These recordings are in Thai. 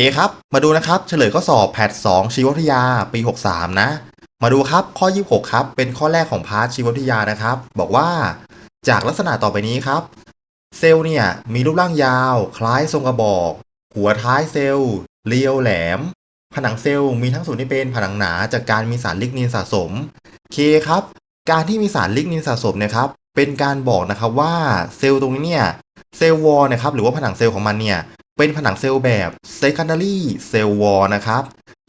เคครับ มาดูนะครับ เฉลยข้อสอบแพท 2 ชีววิทยา ปี 63 นะ มาดูครับ ข้อ 26 ครับ เป็นข้อแรกของพาร์ทชีววิทยานะครับ บอกว่า จากลักษณะต่อไปนี้ครับ เซลล์เนี่ย มีรูปร่างยาว คล้ายทรงกระบอก หัวท้ายเซลล์ เรียวแหลม ผนังเซลล์มีทั้งส่วนที่เป็นผนังหนา จากการมีสารลิกนินสะสม เคครับ การที่มีสารลิกนินสะสมเนะครับ เป็นการบอกนะครับว่าเซลล์ตรงนี้เนี่ย เซลล์วอลนะครับ หรือว่าผนังเซลล์ของมันเนี่ย เป็นผนังเซลล์แบบ secondary cell wall นะครับ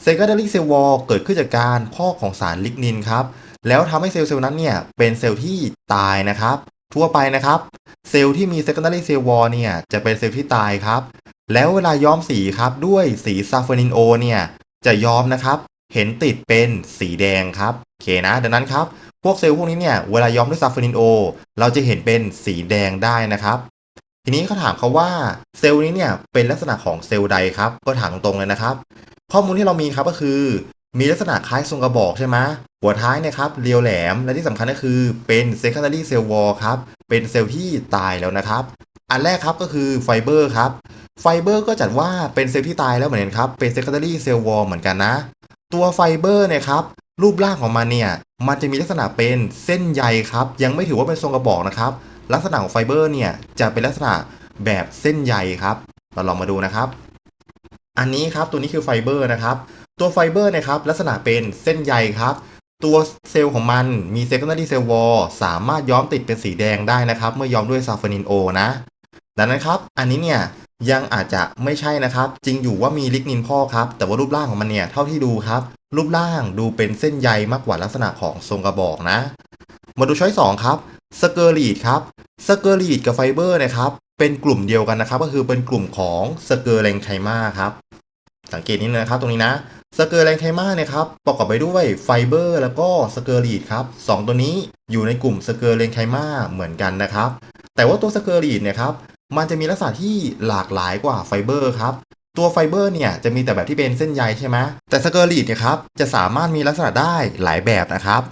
secondary cell wall เกิดขึ้นจากการพอกของสารลิกนินครับ แล้วทำให้เซลล์เซลล์นั้นเนี่ยเป็นเซลล์ที่ตายนะครับ ทั่วไปนะครับ เซลล์ที่มี secondary cell wall เนี่ยจะเป็นเซลล์ที่ตายครับ แล้วเวลาย้อมสีครับด้วยสีซาฟานินโอเนี่ยจะย้อมนะครับ เห็นติดเป็นสีแดงครับโอเคนะ ดังนั้นครับพวกเซลล์พวกนี้เนี่ยเวลาย้อมด้วยซาฟานินโอ เราจะเห็นเป็นสีแดงได้นะครับ ทีนี้เขาถามเขาว่าเซลล์นี้เนี่ยเป็นลักษณะของเซลล์ใดครับ ก็ถามตรงๆเลยนะครับ ข้อมูลที่เรามีครับก็คือ มีลักษณะคล้ายทรงกระบอกใช่ไหมหัวท้ายเนี่ยครับเรียวแหลมและที่สำคัญก็คือเป็น secondary cell wall ครับเป็นเซลล์ที่ตายแล้วนะครับ อันแรกครับก็คือไฟเบอร์ครับไฟเบอร์ก็จัดว่าเป็นเซลล์ที่ตายแล้วเหมือนกันครับเป็น secondary cell wall เหมือนกันนะ ตัวไฟเบอร์เนี่ยครับรูปร่างของมันเนี่ยมันจะมีลักษณะเป็นเส้นใยครับ ยังไม่ถือว่าเป็นทรงกระบอกนะครับ ลักษณะของไฟเบอร์เนี่ยจะเป็นลักษณะแบบเส้นใยครับ เราลองมาดูนะครับ อันนี้ครับตัวนี้คือไฟเบอร์นะครับ ตัวไฟเบอร์นะครับลักษณะเป็นเส้นใยครับ ตัวเซลล์ของมันมี secondary cell wall สามารถย้อมติดเป็นสีแดงได้นะครับ เมื่อย้อมด้วยซาฟานินโอนะดังนั้นครับ อันนี้เนี่ยยังอาจจะไม่ใช่นะครับ จริงอยู่ว่ามีลิกนินพ่อครับ แต่ว่ารูปร่างของมันเนี่ยเท่าที่ดูครับ รูปร่างดูเป็นเส้นใยมากกว่าลักษณะของทรงกระบอกนะ มาดูช้อยสองครับ สเกอรีดครับสเกอรีดกับไฟเบอร์นะครับ เป็นกลุ่มเดียวกันนะครับ ก็คือเป็นกลุ่มของสเกอร์แรงไคมาครับ สังเกตนิดนึงนะครับตรงนี้นะสเกอร์แรงไคมาเนี่ยครับประกอบไปด้วยไฟเบอร์แล้วก็สเกอรีดครับสองตัวนี้อยู่ในกลุ่มสเกอร์แรงไคมาเหมือนกันนะครับ แต่ว่าตัวสเกอรีดเนี่ยครับมันจะมีลักษณะที่หลากหลายกว่าไฟเบอร์ครับตัวไฟเบอร์เนี่ยจะมีแต่แบบที่เป็นเส้นใยใช่ไหมแต่สเกอรีดเนี่ยครับจะสามารถมีลักษณะได้หลายแบบนะครับ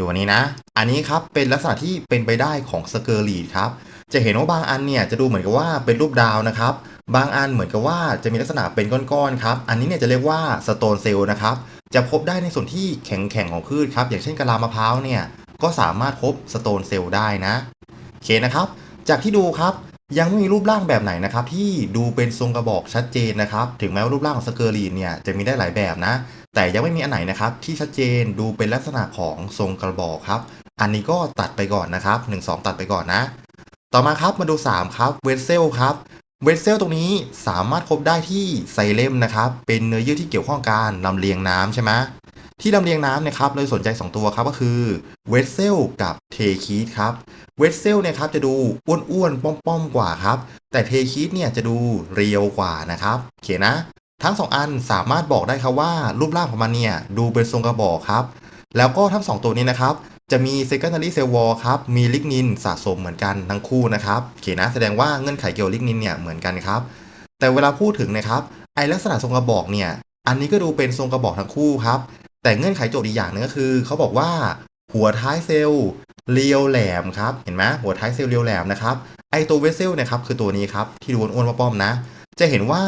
ดูอันนี้นะ อันนี้ครับเป็นลักษณะที่เป็นไปได้ของสเกอรีดครับ จะเห็นว่าบางอันเนี่ยจะดูเหมือนกับว่าเป็นรูปดาวนะครับ บางอันเหมือนกับว่าจะมีลักษณะเป็นก้อนๆครับ อันนี้เนี่ยจะเรียกว่าสโตนเซลล์นะครับ จะพบได้ในส่วนที่แข็งๆของพืชครับ อย่างเช่นกะลามะพร้าวเนี่ย ก็สามารถพบสโตนเซลล์ได้นะโอเคนะครับ จากที่ดูครับยังไม่มีรูปร่างแบบไหนนะครับที่ดูเป็นทรงกระบอกชัดเจนนะครับ ถึงแม้ว่ารูปร่างของสเกอรีนเนี่ยจะมีได้หลายแบบนะ แต่ยังไม่มีอันไหนนะครับที่ชัดเจนดูเป็นลักษณะของทรงกระบอกครับ อันนี้ก็ตัดไปก่อนนะครับ 1 2 ตัดไปก่อนนะ ต่อมาครับมาดู 3 ครับเวสเซลครับเวสเซลตรงนี้สามารถพบได้ที่ไซเลมนะครับ เป็นเนื้อเยื่อที่เกี่ยวข้องกับการลำเลียงน้ำใช่ไหมที่ลำเลียงน้ำเนี่ยครับเลยสนใจ 2 ตัวครับก็คือเวสเซลกับเทคีสครับเวสเซลเนี่ยครับจะดูอ้วนๆป้อมๆกว่าครับ แต่เทคีสเนี่ยจะดูเรียวกว่านะครับโอเคนะ ทั้ง 2 อันสามารถบอกได้ครับว่ารูปร่างของมันเนี่ยดูเป็นทรงกระบอกครับ แล้วก็ทั้ง 2 ตัวนี้นะครับ จะมี secondary cell wall ครับ มีลิกนินสะสมเหมือนกันทั้งคู่นะครับโอเคนะแสดงว่าเงื่อนไขเกี่ยวกับลิกนินเนี่ยเหมือนกันครับ แต่เวลาพูดถึงนะครับไอลักษณะทรงกระบอกเนี่ยอันนี้ก็ดูเป็นทรงกระบอกทั้งคู่ครับ แต่เงื่อนไขโจทย์อีกอย่างหนึงก็คือเขาบอกว่าหัวท้ายเซลล์เรียวแหลมครับเห็นไหมหัวท้ายเซลล์เรียวแหลมนะครับไอตัวเวสเซลนี่ยครับคือตัวนี้ครับที่ดูอ้วนๆป้อมๆนะ จะเห็นว่า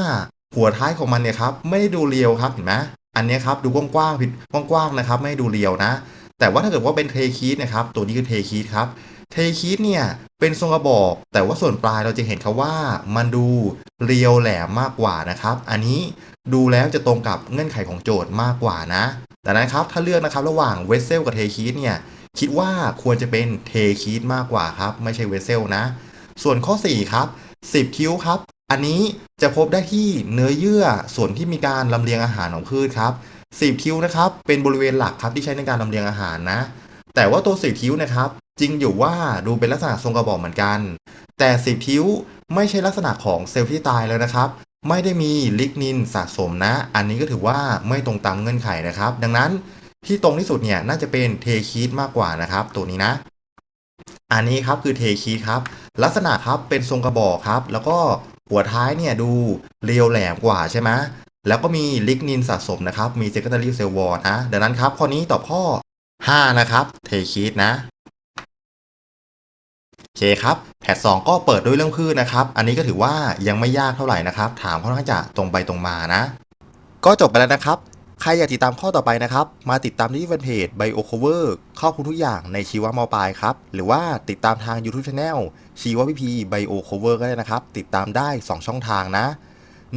หัวท้ายของมันเนี่ยครับไม่ได้ดูเรียวครับเห็นไหมอันนี้ครับดูกว้างๆผิดกว้างๆนะครับ ไม่ได้ดูเรียวนะ แต่ว่าถ้าเกิดว่าเป็นเทคีสนะครับตัวนี้คือเทคีสครับเทคีสเนี่ยเป็นทรงกระบอก แต่ว่าส่วนปลายเราจะเห็นครับว่ามันดูเรียวแหลมมากกว่านะครับ อันนี้ดูแล้วจะตรงกับเงื่อนไขของโจทย์มากกว่านะดังนั้นครับถ้าเลือกนะครับระหว่างเวสเซลกับเทคีสเนี่ยคิดว่าควรจะเป็นเทคีสมากกว่าครับ ไม่ใช่เวสเซลนะ ส่วนข้อ 4 ครับ 10 คิ้วครับ อันนี้จะพบได้ที่เนื้อเยื่อส่วนที่มีการลำเลียงอาหารของพืชครับสิบคิ้วนะครับเป็นบริเวณหลักครับที่ใช้ในการลำเลียงอาหารนะ แต่ว่าตัวสิบคิ้วนะครับ จริงอยู่ว่าดูเป็นลักษณะทรงกระบอกเหมือนกัน แต่สิบคิ้วไม่ใช่ลักษณะของเซลล์ที่ตายแล้วนะครับ ไม่ได้มีลิกนินสะสมนะ อันนี้ก็ถือว่าไม่ตรงตามเงื่อนไขนะครับ ดังนั้นที่ตรงที่สุดเนี่ยน่าจะเป็นเทคีสมากกว่านะครับ ตัวนี้นะ อันนี้ครับคือเทคีสครับ ลักษณะครับเป็นทรงกระบอกครับ แล้วก็ หัวท้ายเนี่ยดูเรียวแหลมกว่าใช่ไหมแล้วก็มีลิกนินสะสมนะครับ มี secondary cell wall นะดังนั้นครับ ข้อนี้ตอบข้อ 5 นะครับ เทคิดนะโอเคครับแพทสองก็เปิดด้วยเรื่องพืชนะครับ อันนี้ก็ถือว่ายังไม่ยากเท่าไหร่นะครับ ถามค่อนข้างจะตรงไปตรงมานะ ก็จบไปแล้วนะครับ ใครอยากติดตามข้อต่อไปนะครับ มาติดตามที่แฟนเพจ BioCover ครอบคลุมทุกอย่างในชีวมปลายครับ หรือว่าติดตามทาง YouTube Channel ชีววิพี BioCover ก็ได้นะครับ ติดตามได้ 2 ช่องทางนะ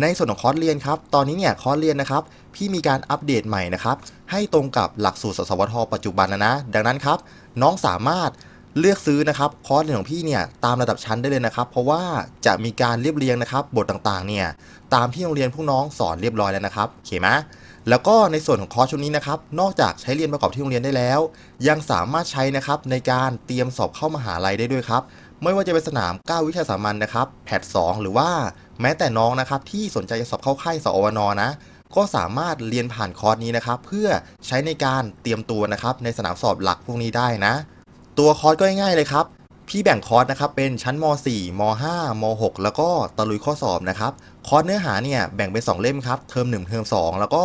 ในส่วนของคอร์สเรียนครับ ตอนนี้เนี่ยคอร์สเรียนนะครับ พี่มีการอัปเดตใหม่นะครับ ให้ตรงกับหลักสูตรสสวทปัจจุบันนะนะ ดังนั้นครับ น้องสามารถเลือกซื้อนะครับคอร์สเรียนของพี่เนี่ยตามระดับชั้นได้เลยนะครับ เพราะว่าจะมีการเรียบเรียงนะครับ บทต่างๆเนี่ยตามที่โรงเรียนพวกน้องสอนเรียบร้อยแล้วนะครับโอเคไหม แล้วก็ในส่วนของคอร์สชุดนี้นะครับ นอกจากใช้เรียนประกอบที่โรงเรียนได้แล้ว ยังสามารถใช้นะครับในการเตรียมสอบเข้ามหาลัยได้ด้วยครับ ไม่ว่าจะเป็นสนาม 9 วิชาสามัญนะครับ แพท2หรือว่าแม้แต่น้องนะครับที่สนใจจะสอบเข้าค่ายสอวนนะ ก็สามารถเรียนผ่านคอร์สนี้นะครับ เพื่อใช้ในการเตรียมตัวนะครับในสนามสอบหลักพวกนี้ได้นะ ตัวคอร์สก็ง่ายๆเลยครับ พี่แบ่งคอร์สนะครับเป็นชั้นม .4 ม .5 ม .6 แล้วก็ตะลุยข้อสอบนะครับคอร์สเนื้อหาเนี่ยแบ่งเป็น 2 เล่มครับเทอม1เทอม2 แล้วก็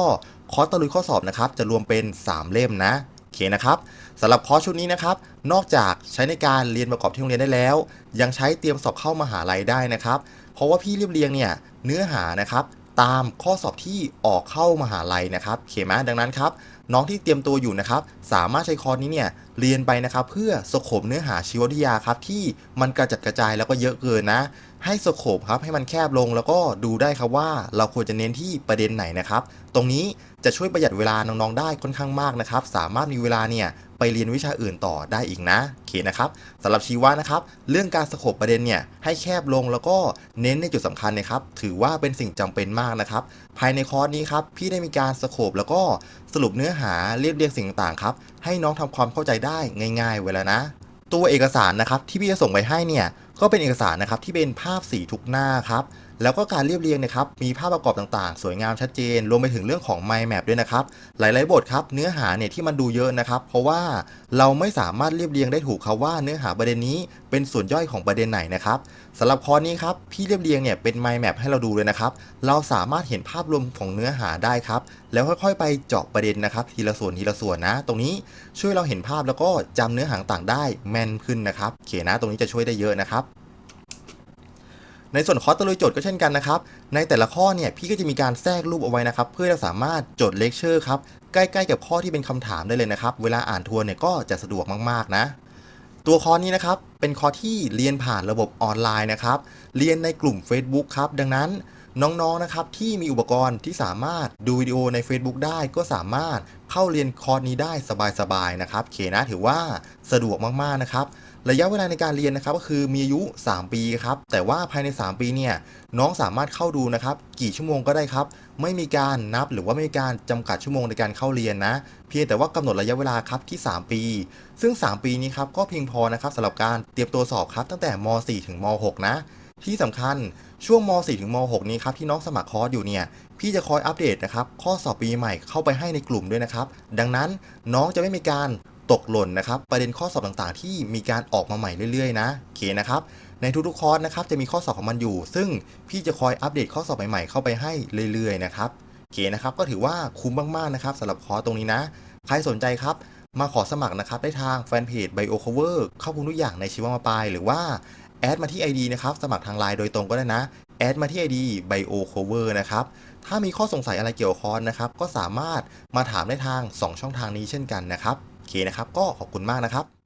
คอร์สตะลุยข้อสอบนะครับจะรวมเป็น 3 เล่มนะโอเคนะครับสำหรับคอร์สชุดนี้นะครับนอกจากใช้ในการเรียนประกอบที่โรงเรียนได้แล้ว ยังใช้เตรียมสอบเข้ามหาลัยได้นะครับ เพราะว่าพี่เรียบเรียงเนี่ยเนื้อหานะครับตามข้อสอบที่ออกเข้ามหาลัยนะครับโอเคไหมดังนั้นครับ น้องที่เตรียมตัวอยู่นะครับ สามารถใช้คอร์สนี้เนี่ยเรียนไปนะครับ เพื่อสโคบเนื้อหาชีววิทยาครับ ที่มันกระจัดกระจายแล้วก็เยอะเกินนะ ให้สโคบครับให้มันแคบลงแล้วก็ดูได้ครับว่าเราควรจะเน้นที่ประเด็นไหนนะครับ ตรงนี้จะช่วยประหยัดเวลาน้องๆได้ค่อนข้างมากนะครับ สามารถมีเวลาเนี่ย ไปเรียนวิชาอื่นต่อได้อีกนะโอเคนะครับสำหรับชีวะนะครับ เรื่องการสโคบประเด็นเนี่ยให้แคบลงแล้วก็เน้นในจุดสำคัญนะครับ ถือว่าเป็นสิ่งจำเป็นมากนะครับ ภายในคอร์สนี้ครับพี่ได้มีการสโคบแล้วก็สรุปเนื้อหาเรียบเรียงสิ่งต่างๆครับให้น้องทำความเข้าใจได้ง่าย ๆ ไว้แล้วนะ ตัวเอกสารนะครับที่พี่จะส่งไปให้เนี่ยก็เป็นเอกสารนะครับที่เป็นภาพสีทุกหน้าครับ แล้วก็การเรียบเรียงนะครับมีภาพประกอบต่างๆ สวยงามชัดเจน รวมไปถึงเรื่องของ mind map ด้วยนะครับ หลายๆบทครับเนื้อหาเนี่ยที่มันดูเยอะนะครับ เพราะว่าเราไม่สามารถเรียบเรียงได้ถูกครับว่าเนื้อหาประเด็นนี้เป็นส่วนย่อยของประเด็นไหนนะครับสำหรับคอร์สนี้ครับพี่เรียบเรียงเนี่ยเป็น mind map ให้เราดูเลยนะครับเราสามารถเห็นภาพรวมของเนื้อหาได้ครับแล้วค่อยๆ ไปเจาะประเด็นนะครับทีละส่วนทีละส่วนนะ ตรงนี้ช่วยเราเห็นภาพแล้วก็จำเนื้อหาต่างๆได้แม่นขึ้นนะครับโอเคนะตรงนี้จะช่วยได้เยอะนะครับ ในส่วนคอร์สตะลุยโจทย์ก็เช่นกันนะครับ ในแต่ละข้อเนี่ยพี่ก็จะมีการแทรกรูปเอาไว้นะครับ เพื่อเราสามารถจดเลคเชอร์ครับใกล้ๆกับข้อที่เป็นคำถามได้เลยนะครับ เวลาอ่านทวนเนี่ยก็จะสะดวกมากๆนะ ตัวคอร์สนี้นะครับเป็นคอร์สที่เรียนผ่านระบบออนไลน์นะครับ เรียนในกลุ่ม Facebook ครับ ดังนั้นน้องๆ นะครับที่มีอุปกรณ์ที่สามารถดูวิดีโอใน Facebook ได้ก็สามารถเข้าเรียนคอร์สนี้ได้สบายๆ นะครับเคนะถือว่าสะดวกมากๆ นะครับ ระยะเวลาในการเรียนนะครับก็คือมีอายุ 3 ปีครับแต่ว่าภายใน 3 ปีเนี่ยน้องสามารถเข้าดูนะครับกี่ชั่วโมงก็ได้ครับ ไม่มีการนับหรือว่าไม่มีการจำกัดชั่วโมงในการเข้าเรียนนะ เพียงแต่ว่ากำหนดระยะเวลาครับที่ 3 ปี ซึ่ง 3 ปีนี้ครับก็เพียงพอนะครับสำหรับการเตรียมตัวสอบครับตั้งแต่ม .4 ถึงม .6 นะที่สำคัญช่วงม .4 ถึงม .6 นี้ครับที่น้องสมัครคอร์สอยู่เนี่ยพี่จะคอยอัปเดตนะครับข้อสอบปีใหม่เข้าไปให้ในกลุ่มด้วยนะครับ ดังนั้นน้องจะไม่มีการ ตกหล่นนะครับ ประเด็นข้อสอบต่างๆ ที่มีการออกมาใหม่เรื่อยๆนะโอเคนะครับในทุกๆคอร์สนะครับจะมีข้อสอบของมันอยู่ ซึ่งพี่จะคอยอัปเดตข้อสอบใหม่ๆเข้าไปให้เรื่อยๆนะครับโอเคนะครับก็ถือว่าคุ้มมากๆนะครับสำหรับคอร์สตรงนี้นะ ใครสนใจครับมาขอสมัครนะครับได้ทางแฟนเพจ BioCover เข้าคุมทุกอย่างในชีวมาปลายหรือว่าแอดมาที่ ID นะครับสมัครทางไลน์โดยตรงก็ได้นะแอดมาที่ ID BioCover นะครับถ้ามีข้อสงสัยอะไรเกี่ยวกับคอร์สนะครับก็สามารถมาถามได้ทาง 2 ช่องทางนี้เช่นกันนะครับ เคนะครับ ก็ขอบคุณมากนะครับ